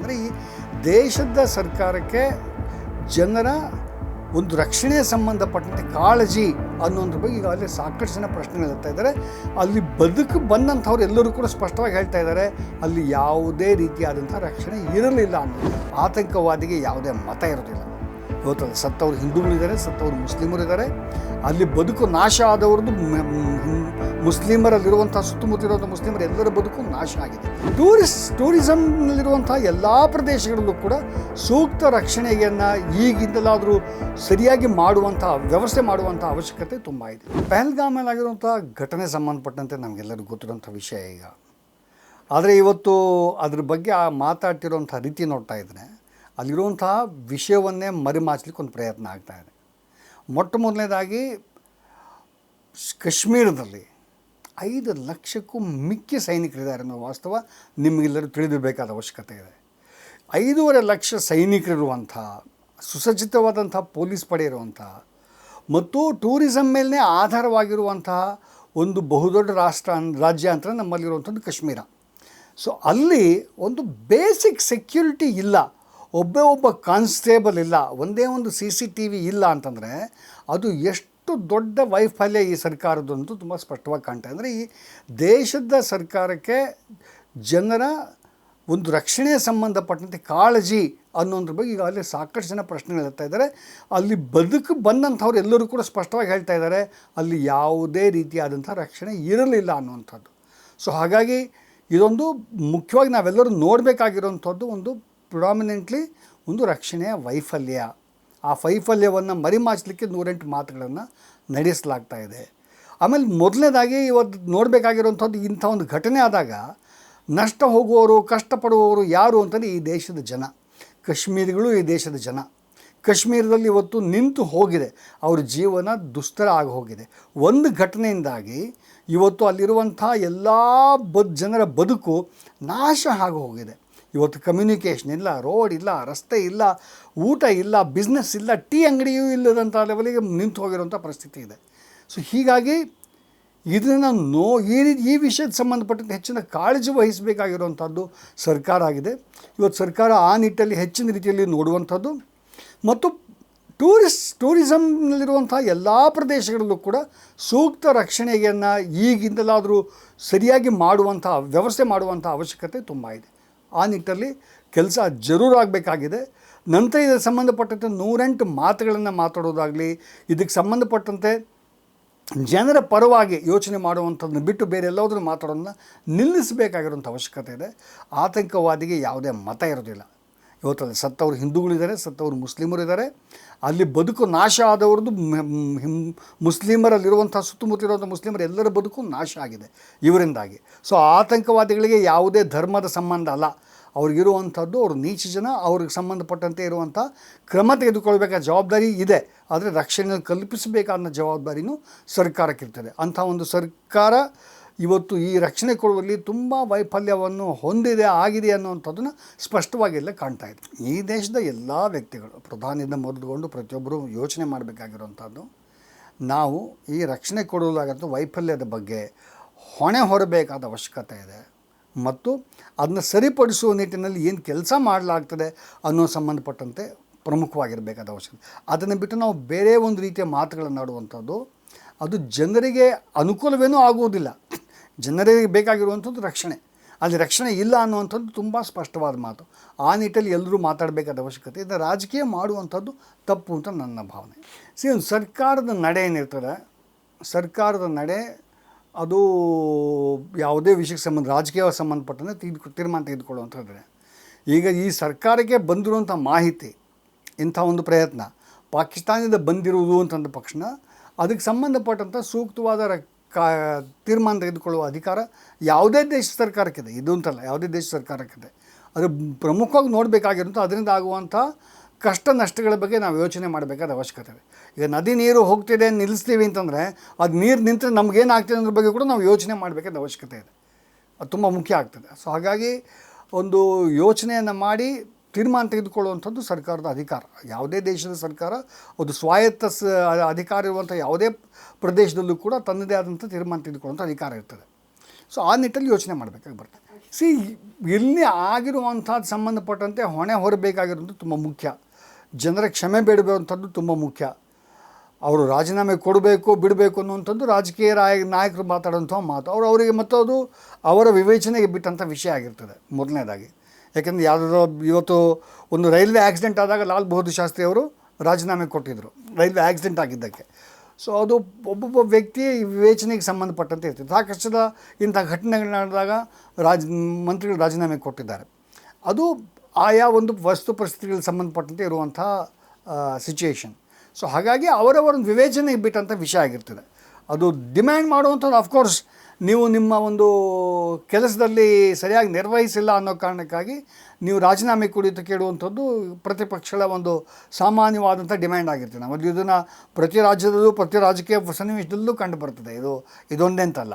ಅಂದರೆ ಈ ದೇಶದ ಸರ್ಕಾರಕ್ಕೆ ಜನರ ಒಂದು ರಕ್ಷಣೆ ಸಂಬಂಧಪಟ್ಟಂತೆ ಕಾಳಜಿ ಅನ್ನೋದ್ರ ಬಗ್ಗೆ ಅಲ್ಲಿ ಸಾಕಷ್ಟು ಜನ ಪ್ರಶ್ನೆಗಳು ಇರ್ತಾ ಇದ್ದಾರೆ. ಅಲ್ಲಿ ಬದುಕು ಬಂದಂಥವ್ರು ಎಲ್ಲರೂ ಕೂಡ ಸ್ಪಷ್ಟವಾಗಿ ಹೇಳ್ತಾ ಇದ್ದಾರೆ, ಅಲ್ಲಿ ಯಾವುದೇ ರೀತಿಯಾದಂಥ ರಕ್ಷಣೆ ಇರಲಿಲ್ಲ ಅನ್ನೋದು ಆತಂಕವಾದಿಗೆ ಯಾವುದೇ ಮತ ಇರೋದಿಲ್ಲ. ಇವತ್ತು ಸತ್ತವರು ಹಿಂದೂಗಳಿದ್ದಾರೆ, ಸತ್ತವರು ಮುಸ್ಲಿಮರು ಇದ್ದಾರೆ ಅಲ್ಲಿ ಬದುಕು ನಾಶ ಆದವ್ರದ್ದು ಮುಸ್ಲಿಮರಲ್ಲಿರುವಂಥ ಸುತ್ತಮುತ್ತಲಿರುವಂಥ ಮುಸ್ಲಿಮರ ಎಲ್ಲರ ಬದುಕು ನಾಶ ಆಗಿದೆ. ಟೂರಿಸ್ಟ್ ಟೂರಿಸಮ್ನಲ್ಲಿರುವಂಥ ಎಲ್ಲ ಪ್ರದೇಶಗಳಲ್ಲೂ ಕೂಡ ಸೂಕ್ತ ರಕ್ಷಣೆಯನ್ನು ಈಗಿಂದಲಾದರೂ ಸರಿಯಾಗಿ ಮಾಡುವಂಥ ವ್ಯವಸ್ಥೆ ಮಾಡುವಂಥ ಅವಶ್ಯಕತೆ ತುಂಬ ಇದೆ. ಪಹಲ್ಗಾಮಲ್ಲಾಗಿರುವಂಥ ಘಟನೆ ಸಂಬಂಧಪಟ್ಟಂತೆ ನಮಗೆಲ್ಲರಿಗೂ ಗೊತ್ತಿರುವಂಥ ವಿಷಯ ಈಗ. ಆದರೆ ಇವತ್ತು ಅದ್ರ ಬಗ್ಗೆ ಆ ಮಾತಾಡ್ತಿರೋಂಥ ರೀತಿ ನೋಡ್ತಾ ಇದ್ದರೆ ಅಲ್ಲಿರುವಂತಹ ವಿಷಯವನ್ನೇ ಮರೆಮಾಚಲಿಕ್ಕೆ ಒಂದು ಪ್ರಯತ್ನ ಆಗ್ತಾ ಇದೆ. ಮೊಟ್ಟ ಮೊದಲನೇದಾಗಿ ಕಾಶ್ಮೀರದಲ್ಲಿ ಐದು ಲಕ್ಷಕ್ಕೂ ಮಿಕ್ಕಿ ಸೈನಿಕರಿದ್ದಾರೆ ಅನ್ನೋ ವಾಸ್ತವ ನಿಮಗೆಲ್ಲರೂ ತಿಳಿದಿರಬೇಕಾದ ಅವಶ್ಯಕತೆ ಇದೆ. ಐದೂವರೆ ಲಕ್ಷ ಸೈನಿಕರಿರುವಂಥ, ಸುಸಜ್ಜಿತವಾದಂಥ ಪೊಲೀಸ್ ಪಡೆ ಇರುವಂಥ ಮತ್ತು ಟೂರಿಸಮ್ ಮೇಲೆ ಆಧಾರವಾಗಿರುವಂತಹ ಒಂದು ಬಹುದೊಡ್ಡ ರಾಷ್ಟ್ರ ರಾಜ್ಯ ಅಂತ ನಮ್ಮಲ್ಲಿರುವಂಥದ್ದು ಕಾಶ್ಮೀರ. ಸೊ ಅಲ್ಲಿ ಒಂದು ಬೇಸಿಕ್ ಸೆಕ್ಯೂರಿಟಿ ಇಲ್ಲ, ಒಬ್ಬೇ ಒಬ್ಬ ಕಾನ್ಸ್ಟೇಬಲ್ ಇಲ್ಲ, ಒಂದೇ ಒಂದು ಸಿ ಸಿ ಟಿ ವಿ ಇಲ್ಲ ಅಂತಂದರೆ ಅದು ಎಷ್ಟು ದೊಡ್ಡ ವೈಫಲ್ಯ ಈ ಸರ್ಕಾರದ್ದು ಅಂತೂ ತುಂಬ ಸ್ಪಷ್ಟವಾಗಿ ಕಾಣ್ತಾ ಅಂದರೆ ಈ ದೇಶದ ಸರ್ಕಾರಕ್ಕೆ ಜನರ ಒಂದು ರಕ್ಷಣೆ ಸಂಬಂಧಪಟ್ಟಂತೆ ಕಾಳಜಿ ಅನ್ನೋದ್ರ ಬಗ್ಗೆ ಈಗ ಅಲ್ಲಿ ಸಾಕಷ್ಟು ಜನ ಪ್ರಶ್ನೆಗಳು ಹೇಳ್ತಾ ಇದ್ದಾರೆ. ಅಲ್ಲಿ ಬದುಕು ಬಂದಂಥವ್ರು ಎಲ್ಲರೂ ಕೂಡ ಸ್ಪಷ್ಟವಾಗಿ ಹೇಳ್ತಾ ಇದ್ದಾರೆ, ಅಲ್ಲಿ ಯಾವುದೇ ರೀತಿಯಾದಂಥ ರಕ್ಷಣೆ ಇರಲಿಲ್ಲ ಅನ್ನುವಂಥದ್ದು. ಸೊ ಹಾಗಾಗಿ ಇದೊಂದು ಮುಖ್ಯವಾಗಿ ನಾವೆಲ್ಲರೂ ನೋಡಬೇಕಾಗಿರೋಂಥದ್ದು ಒಂದು ಪ್ರೊಡಾಮಿನೆಂಟ್ಲಿ ಒಂದು ರಕ್ಷಣೆಯ ವೈಫಲ್ಯ. ಆ ವೈಫಲ್ಯವನ್ನು ಮರಿಮಾಚಲಿಕ್ಕೆ ನೂರೆಂಟು ಮಾತುಗಳನ್ನು ನಡೆಸಲಾಗ್ತಾ ಇದೆ. ಆಮೇಲೆ ಮೊದಲನೇದಾಗಿ ಇವತ್ತು ನೋಡಬೇಕಾಗಿರುವಂಥದ್ದು ಇಂಥ ಒಂದು ಘಟನೆ ಆದಾಗ ನಷ್ಟ ಹೋಗುವವರು, ಕಷ್ಟಪಡುವವರು ಯಾರು ಅಂತಂದರೆ ಈ ದೇಶದ ಜನ. ಕಾಶ್ಮೀರಿಗಳು ಈ ದೇಶದ ಜನ. ಕಾಶ್ಮೀರದಲ್ಲಿ ಇವತ್ತು ನಿಂತು ಹೋಗಿದೆ. ಅವ್ರ ಜೀವನ ದುಸ್ತರ ಆಗಿ ಹೋಗಿದೆ. ಒಂದು ಘಟನೆಯಿಂದಾಗಿ ಇವತ್ತು ಅಲ್ಲಿರುವಂಥ ಎಲ್ಲ ಬದ್ ಜನರ ಬದುಕು ನಾಶ ಆಗಿ ಹೋಗಿದೆ. ಇವತ್ತು ಕಮ್ಯುನಿಕೇಷನ್ ಇಲ್ಲ ರೋಡ್ ಇಲ್ಲ, ರಸ್ತೆ ಇಲ್ಲ, ಊಟ ಇಲ್ಲ ಬಿಸ್ನೆಸ್ ಇಲ್ಲ, ಟೀ ಅಂಗಡಿಯೂ ಇಲ್ಲದಂಥ ಲೆವೆಲಿಗೆ ನಿಂತು ಹೋಗಿರುವಂಥ ಪರಿಸ್ಥಿತಿ ಇದೆ. ಸೊ ಹೀಗಾಗಿ ಇದನ್ನು ನೋ, ಈ ರೀತಿ ಈ ವಿಷಯದ ಸಂಬಂಧಪಟ್ಟಂತೆ ಹೆಚ್ಚಿನ ಕಾಳಜಿ ವಹಿಸಬೇಕಾಗಿರುವಂಥದ್ದು ಸರ್ಕಾರ ಆಗಿದೆ. ಇವತ್ತು ಸರ್ಕಾರ ಆ ನಿಟ್ಟಲ್ಲಿ ಹೆಚ್ಚಿನ ರೀತಿಯಲ್ಲಿ ನೋಡುವಂಥದ್ದು ಮತ್ತು ಟೂರಿಸ್ ಟೂರಿಸಮ್ನಲ್ಲಿರುವಂಥ ಎಲ್ಲ ಪ್ರದೇಶಗಳಲ್ಲೂ ಕೂಡ ಸೂಕ್ತ ರಕ್ಷಣೆಯನ್ನು ಈಗಿಂದಲಾದರೂ ಸರಿಯಾಗಿ ಮಾಡುವಂಥ ವ್ಯವಸ್ಥೆ ಮಾಡುವಂಥ ಅವಶ್ಯಕತೆ ತುಂಬ ಇದೆ. ಆ ನಿಟ್ಟಲ್ಲಿ ಕೆಲಸ ಜರೂರಾಗಬೇಕಾಗಿದೆ. ನಂತರ ಇದಕ್ಕೆ ಸಂಬಂಧಪಟ್ಟಂತೆ ನೂರೆಂಟು ಮಾತುಗಳನ್ನು ಮಾತಾಡೋದಾಗಲಿ, ಇದಕ್ಕೆ ಸಂಬಂಧಪಟ್ಟಂತೆ ಜನರ ಪರವಾಗಿ ಯೋಚನೆ ಮಾಡುವಂಥದ್ದನ್ನು ಬಿಟ್ಟು ಬೇರೆ ಎಲ್ಲಾದರೂ ಮಾತಾಡೋದನ್ನ ನಿಲ್ಲಿಸಬೇಕಾಗಿರುವಂಥ ಅವಶ್ಯಕತೆ ಇದೆ. ಆತಂಕವಾದಿಗೆ ಯಾವುದೇ ಮತ ಇರೋದಿಲ್ಲ ಇವತ್ತು ಅಲ್ಲಿ ಸತ್ತವರು ಹಿಂದೂಗಳಿದ್ದಾರೆ, ಸತ್ತವರು ಮುಸ್ಲಿಮರು ಇದ್ದಾರೆ. ಅಲ್ಲಿ ಬದುಕು ನಾಶ ಆದವ್ರದ್ದು ಮುಸ್ಲಿಮರಲ್ಲಿರುವಂಥ ಸುತ್ತಮುತ್ತಲಿರುವಂಥ ಮುಸ್ಲಿಮರ ಎಲ್ಲರ ಬದುಕು ನಾಶ ಆಗಿದೆ ಇವರಿಂದಾಗಿ. ಸೊ ಆತಂಕವಾದಿಗಳಿಗೆ ಯಾವುದೇ ಧರ್ಮದ ಸಂಬಂಧ ಅಲ್ಲ. ಅವ್ರಿಗಿರುವಂಥದ್ದು ಅವರು ನೀಚ ಜನ, ಅವ್ರಿಗೆ ಸಂಬಂಧಪಟ್ಟಂತೆ ಇರುವಂಥ ಕ್ರಮ ತೆಗೆದುಕೊಳ್ಬೇಕಾದ ಜವಾಬ್ದಾರಿ ಇದೆ. ಆದರೆ ರಕ್ಷಣೆ ಕಲ್ಪಿಸಬೇಕಾದ ಜವಾಬ್ದಾರಿನೂ ಸರ್ಕಾರಕ್ಕಿರ್ತದೆ. ಅಂಥ ಒಂದು ಸರ್ಕಾರ ಇವತ್ತು ಈ ರಕ್ಷಣೆ ಕೊಡುವಲ್ಲಿ ತುಂಬ ವೈಫಲ್ಯವನ್ನು ಹೊಂದಿದೆ, ಆಗಿದೆ ಅನ್ನುವಂಥದ್ದನ್ನು ಸ್ಪಷ್ಟವಾಗಿ ಇಲ್ಲೇ ಕಾಣ್ತಾ ಇದೆ. ಈ ದೇಶದ ಎಲ್ಲ ವ್ಯಕ್ತಿಗಳು, ಪ್ರಧಾನಿಯಿಂದ ಮೊದಲುಗೊಂಡು ಪ್ರತಿಯೊಬ್ಬರು ಯೋಚನೆ ಮಾಡಬೇಕಾಗಿರುವಂಥದ್ದು, ನಾವು ಈ ರಕ್ಷಣೆ ಕೊಡುವುದಾಗಂಥ ವೈಫಲ್ಯದ ಬಗ್ಗೆ ಹೊಣೆ ಹೊರಬೇಕಾದ ಅವಶ್ಯಕತೆ ಇದೆ. ಮತ್ತು ಅದನ್ನ ಸರಿಪಡಿಸುವ ನಿಟ್ಟಿನಲ್ಲಿ ಏನು ಕೆಲಸ ಮಾಡಲಾಗ್ತದೆ ಅನ್ನೋ ಸಂಬಂಧಪಟ್ಟಂತೆ ಪ್ರಮುಖವಾಗಿರಬೇಕಾದ ಅವಶ್ಯಕತೆ. ಅದನ್ನು ಬಿಟ್ಟು ನಾವು ಬೇರೆ ಒಂದು ರೀತಿಯ ಮಾತುಗಳನ್ನು ಆಡುವಂಥದ್ದು, ಅದು ಜನರಿಗೆ ಅನುಕೂಲವೇನೂ ಆಗುವುದಿಲ್ಲ. ಜನರಿಗೆ ಬೇಕಾಗಿರುವಂಥದ್ದು ರಕ್ಷಣೆ. ಅಲ್ಲಿ ರಕ್ಷಣೆ ಇಲ್ಲ ಅನ್ನುವಂಥದ್ದು ತುಂಬ ಸ್ಪಷ್ಟವಾದ ಮಾತು. ಆ ನಿಟ್ಟಲ್ಲಿ ಎಲ್ಲರೂ ಮಾತಾಡಬೇಕಾದ ಅವಶ್ಯಕತೆ ಇದೆ. ರಾಜಕೀಯ ಮಾಡುವಂಥದ್ದು ತಪ್ಪು ಅಂತ ನನ್ನ ಭಾವನೆ. ಸಿ, ಒಂದು ಸರ್ಕಾರದ ನಡೆ ಏನಿರ್ತದೆ? ಸರ್ಕಾರದ ನಡೆ ಅದು ಯಾವುದೇ ವಿಷಯಕ್ಕೆ ಸಂಬಂಧ, ರಾಜಕೀಯ ಸಂಬಂಧಪಟ್ಟಂತೆ ತೆಗೆದು ತೀರ್ಮಾನ ತೆಗೆದುಕೊಳ್ಳುವಂಥದ್ದೇ. ಈಗ ಈ ಸರ್ಕಾರಕ್ಕೆ ಬಂದಿರುವಂಥ ಮಾಹಿತಿ, ಇಂಥ ಒಂದು ಪ್ರಯತ್ನ, ಪಾಕಿಸ್ತಾನದಿಂದ ಬಂದಿರುವುದು ಅಂತಂದ ಪಕ್ಷಣ ಅದಕ್ಕೆ ಸಂಬಂಧಪಟ್ಟಂಥ ಸೂಕ್ತವಾದ ಕಾ ತೀರ್ಮಾನ ತೆಗೆದುಕೊಳ್ಳುವ ಅಧಿಕಾರ ಯಾವುದೇ ದೇಶ ಸರ್ಕಾರಕ್ಕಿದೆ. ಇದು ಅಂತಲ್ಲ, ಯಾವುದೇ ದೇಶ ಸರ್ಕಾರಕ್ಕಿದೆ. ಅದು ಪ್ರಮುಖವಾಗಿ ನೋಡಬೇಕಾಗಿರುವಂಥ, ಅದರಿಂದ ಆಗುವಂಥ ಕಷ್ಟ ನಷ್ಟಗಳ ಬಗ್ಗೆ ನಾವು ಯೋಚನೆ ಮಾಡಬೇಕಾದ ಅವಶ್ಯಕತೆ ಇದೆ. ಈಗ ನದಿ ನೀರು ಹೋಗ್ತಿದೆ, ನಿಲ್ಲಿಸ್ತೀವಿ ಅಂತಂದರೆ, ಅದು ನೀರು ನಿಂತರೆ ನಮಗೇನಾಗ್ತಿದೆ ಅನ್ನೋದ್ರ ಬಗ್ಗೆ ಕೂಡ ನಾವು ಯೋಚನೆ ಮಾಡಬೇಕಾದ ಅವಶ್ಯಕತೆ ಇದೆ. ಅದು ತುಂಬ ಮುಖ್ಯ ಆಗ್ತದೆ. ಸೊ ಹಾಗಾಗಿ ಒಂದು ಯೋಚನೆಯನ್ನು ಮಾಡಿ ತೀರ್ಮಾನ ತೆಗೆದುಕೊಳ್ಳುವಂಥದ್ದು ಸರ್ಕಾರದ ಅಧಿಕಾರ. ಯಾವುದೇ ದೇಶದ ಸರ್ಕಾರ ಒಂದು ಸ್ವಾಯತ್ತ ಸ, ಅಧಿಕಾರ ಇರುವಂಥ ಯಾವುದೇ ಪ್ರದೇಶದಲ್ಲೂ ಕೂಡ ತನ್ನದೇ ಆದಂಥ ತೀರ್ಮಾನ ತೆಗೆದುಕೊಳ್ಳುವಂಥ ಅಧಿಕಾರ ಇರ್ತದೆ. ಸೊ ಆ ನಿಟ್ಟಲ್ಲಿ ಯೋಚನೆ ಮಾಡಬೇಕಾಗಿ ಬರ್ತದೆ. ಸಿ ಇಲ್ಲಿ ಆಗಿರುವಂಥದ್ದು ಸಂಬಂಧಪಟ್ಟಂತೆ ಹೊಣೆ ಹೊರಬೇಕಾಗಿರೋದು ತುಂಬ ಮುಖ್ಯ. ಜನರ ಕ್ಷಮೆ ಬೇಡಬೇಕಂಥದ್ದು ತುಂಬ ಮುಖ್ಯ. ಅವರು ರಾಜೀನಾಮೆ ಕೊಡಬೇಕು, ಬಿಡಬೇಕು ಅನ್ನುವಂಥದ್ದು ರಾಜಕೀಯ ರಾಯ, ನಾಯಕರು ಮಾತಾಡೋಂಥ ಮಾತು. ಅವರು ಅವರಿಗೆ ಮತ್ತು ಅದು ಅವರ ವಿವೇಚನೆಗೆ ಬಿಟ್ಟಂಥ ವಿಷಯ ಆಗಿರ್ತದೆ. ಮೊದಲನೇದಾಗಿ. ಯಾಕೆಂದರೆ ಯಾವುದೋ ಇವತ್ತು ಒಂದು ರೈಲ್ವೆ ಆಕ್ಸಿಡೆಂಟ್ ಆದಾಗ ಲಾಲ್ ಬಹದ್ದೂರ್ ಶಾಸ್ತ್ರಿ ಅವರು ರಾಜೀನಾಮೆ ಕೊಟ್ಟಿದ್ದರು ರೈಲ್ವೆ ಆಕ್ಸಿಡೆಂಟ್ ಆಗಿದ್ದಕ್ಕೆ. ಸೊ ಅದು ಒಬ್ಬೊಬ್ಬ ವ್ಯಕ್ತಿ ವಿವೇಚನೆಗೆ ಸಂಬಂಧಪಟ್ಟಂತೆ ಇರ್ತದೆ ಸಲ ಇಂಥ ಘಟನೆಗಳು ನಡೆದಾಗ ರಾಜ, ಮಂತ್ರಿಗಳು ರಾಜೀನಾಮೆ ಕೊಟ್ಟಿದ್ದಾರೆ. ಅದು ಆಯಾ ಒಂದು ವಸ್ತು ಪರಿಸ್ಥಿತಿಗಳಿಗೆ ಸಂಬಂಧಪಟ್ಟಂತೆ ಇರುವಂಥ ಸಿಚುಯೇಷನ್ ಸೊ ಹಾಗಾಗಿ ಅವರವರ ವಿವೇಚನೆಗೆ ಬಿಟ್ಟಂಥ ವಿಷಯ ಆಗಿರ್ತದೆ. ಅದು ಡಿಮ್ಯಾಂಡ್ ಮಾಡುವಂಥದ್ದು ಅಫ್ಕೋರ್ಸ್ ನೀವು ನಿಮ್ಮ ಒಂದು ಕೆಲಸದಲ್ಲಿ ಸರಿಯಾಗಿ ನಿರ್ವಹಿಸಿಲ್ಲ ಅನ್ನೋ ಕಾರಣಕ್ಕಾಗಿ ನೀವು ರಾಜೀನಾಮೆ ಕುರಿತು ಕೇಳುವಂಥದ್ದು ಪ್ರತಿಪಕ್ಷಗಳ ಒಂದು ಸಾಮಾನ್ಯವಾದಂಥ ಡಿಮ್ಯಾಂಡ್ ಆಗಿರ್ತದೆ ನಾವು ಇದನ್ನು ಪ್ರತಿ ರಾಜ್ಯದಲ್ಲೂ ಪ್ರತಿ ರಾಜಕೀಯ ಸನ್ನಿವೇಶದಲ್ಲೂ ಕಂಡು ಬರ್ತದೆ. ಇದು ಇದೊಂದೇ ಅಂತಲ್ಲ